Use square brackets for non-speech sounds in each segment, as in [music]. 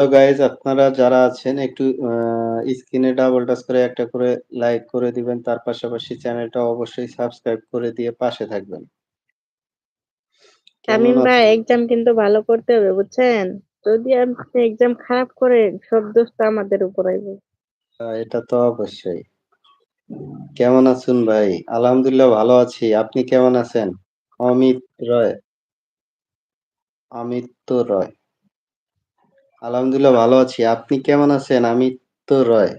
তো গাইস আপনারা যারা আছেন একটু স্ক্রিনে ডাবল টাচ করে একটা করে লাইক করে দিবেন। তার পাশাপাশি চ্যানেলটা অবশ্যই সাবস্ক্রাইব করে দিয়ে পাশে থাকবেন। তামিম ভাই? এক্সাম কিন্তু ভালো করতে হবে বুঝছেন? যদি আপনি এক্সাম খারাপ করেন সব দোষ তো আমাদের উপর আইব। এটা তো অবশ্যই। কেমন আছেন ভাই? আলহামদুলিল্লাহ ভালো আছি। আপনি কেমন আছেন? অমিত রয়। আমিত্য রয়। আলহামদুলিল্লাহ ভালো আছি। আপনি কেমন আছেন? আমি তো রয়।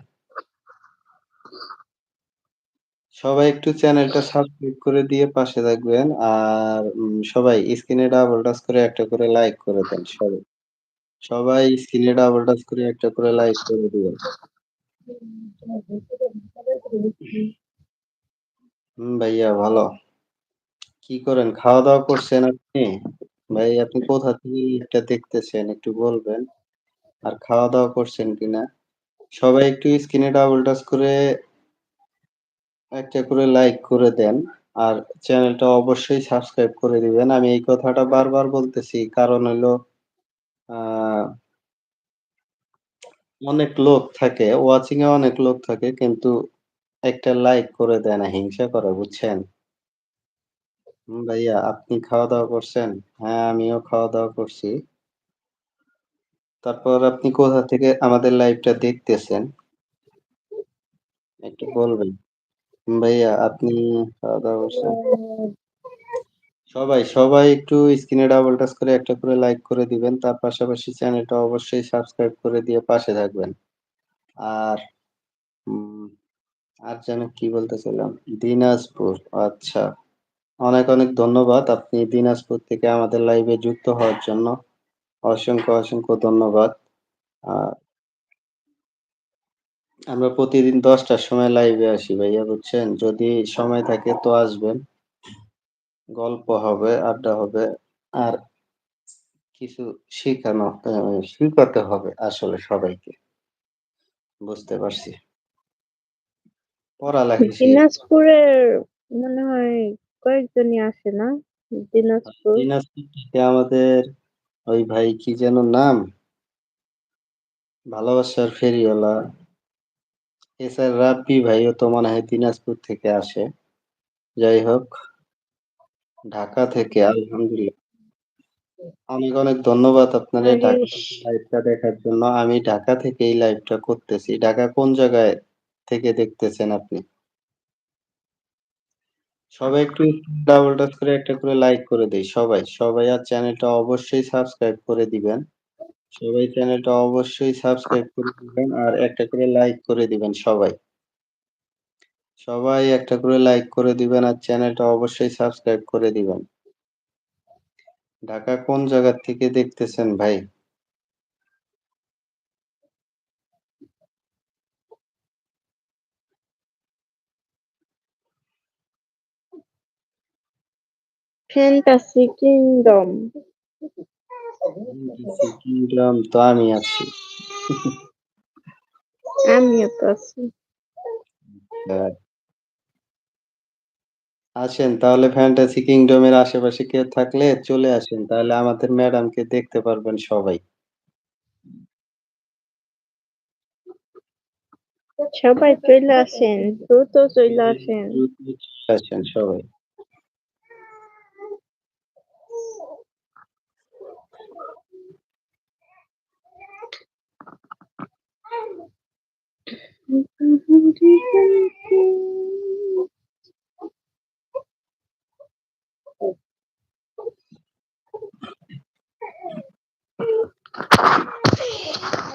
সবাই একটু চ্যানেলটা সাবস্ক্রাইব করে দিয়ে পাশে থাকবেন। আর সবাই স্ক্রিনে ডাবল টাচ করে একটা করে লাইক করে দেন সবাই। সবাই স্ক্রিনে ডাবল টাচ করে একটা করে লাইক করে দিবেন। হুম, ভাইয়া ভালো। কি করেন? খাওয়া-দাওয়া করছেন আপনি? ভাই আপনি কোথা থেকে এটা দেখতেছেন একটু বলবেন? আর খাওয়া-দাওয়া করছেন কিনা? সবাই একটু স্ক্রিনে ডাবল টাচ করে একটা করে লাইক করে দেন। আর চ্যানেলটা অবশ্যই সাবস্ক্রাইব করে দিবেন। আমি এই কথাটা বারবার বলতেছি কারণ হইল আ অনেক লোক থাকে, ওয়াচিং এ অনেক লোক থাকে কিন্তু একটা লাইক করে দেয় না, হিংসা করে বুঝছেন? ভাইয়া আপনি খাওয়া-দাওয়া করছেন? হ্যাঁ, আমিও খাওয়া-দাওয়া করছি। তারপর আপনি কোথা থেকে আমাদের লাইভটা দেখতেছেন? একটু বলবেন। ভাইয়া আপনি সবাই, সবাই একটু স্ক্রিনে ডাবল টাচ করে একটা করে লাইক করে দিবেন। তার পাশাপাশি চ্যানেলটা অবশ্যই সাবস্ক্রাইব করে দিয়ে পাশে থাকবেন। আর আর যেন কি বলতেছিলাম? দিনাজপুর আচ্ছা। অনেক, অনেক ধন্যবাদ। আপনি দিনাজপুর থেকে আমাদের লাইভে যুক্ত হওয়ার জন্য। অসংখ্য, অসংখ্য ধন্যবাদ। আমরা প্রতিদিন দশটার সময় লাইভে আসি ভাইয়া বুঝছেন? যদি সময় থাকে তো আসবেন। গল্প হবে, আড্ডা হবে। আর কিছু শিখানো শিখাতে হবে আসলে সবাইকে। বুঝতে পারছি। পড়ালেখা দিনাজপুরের মনে হয় কয়েকজনই আসে না? দিনাজপুর। দিনাজপুর থেকে আমাদের ওই ভাই কি যেন নাম? ভালোবাসার ফেরিওয়ালা। এছাড়া রাব্বি ভাইও তো মনে হয় দিনাজপুর থেকে আসে। যাই হোক ঢাকা থেকে আলহামদুলিল্লাহ। অনেক, অনেক ধন্যবাদ আপনারে! থেকে লাইভটা দেখার জন্য। আমি ঢাকা থেকে এই লাইভটা করতেছি। ঢাকা কোন জায়গায় থেকে দেখতেছেন আপনি? সবাই একটু ডাবল টাচ করে একটা করে লাইক করে দেই, সবাই। সবাই আর চ্যানেলটা অবশ্যই সাবস্ক্রাইব করে দিবেন। সবাই চ্যানেলটা অবশ্যই সাবস্ক্রাইব করে দিবেন আর একটা করে লাইক করে দিবেন সবাই। সবাই একটা করে লাইক করে দিবেন আর চ্যানেলটা অবশ্যই সাবস্ক্রাইব করে দিবেন। ঢাকা কোন জায়গা থেকে দেখতেছেন ভাই? Fantasy kingdom. কিংডম তো আমি আছি। [laughs] আমিও তো আছি। হ্যাঁ। আসেন তাহলে ফ্যান্টাসি কিংডম এর আশেপাশে কেউ থাকলে চলে আসেন। তাহলে আমাদের ম্যাডামকে দেখতে পারবেন সবাই। সবাই চলে আসেন। দ্রুত চলে আসেন। আসেন সবাই।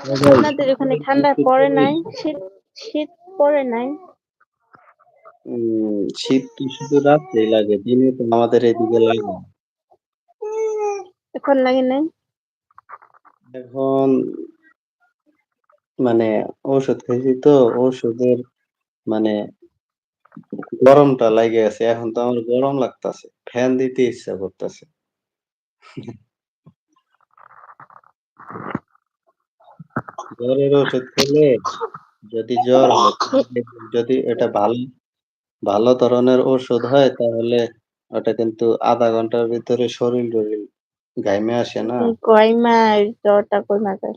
আপনাদের ওখানে ঠান্ডা পড়ে নাই? শীত শীত পড়ে নাই? শীত তো শুধু রাত্রেই লাগে। দিনে তো আমাদের এদিকে লাগে এখন লাগে নাই? এখন মানে ঔষধ খাইছি তো ঔষধের মানে গরমটা লাইগা গেছে। এখন তো আমার গরম লাগতাছে। ফ্যান দিতে ইচ্ছা করতাছে। জ্বরের ওষুধ খেলে যদি জ্বর যদি এটা ভালো ভালো ধরনের ওষুধ হয়, তাহলে ওটা কিন্তু আধা ঘণ্টার ভিতরে শরীর-টরিল ঘাইমে আসে না? কইমা জ্বরটা কই যায়।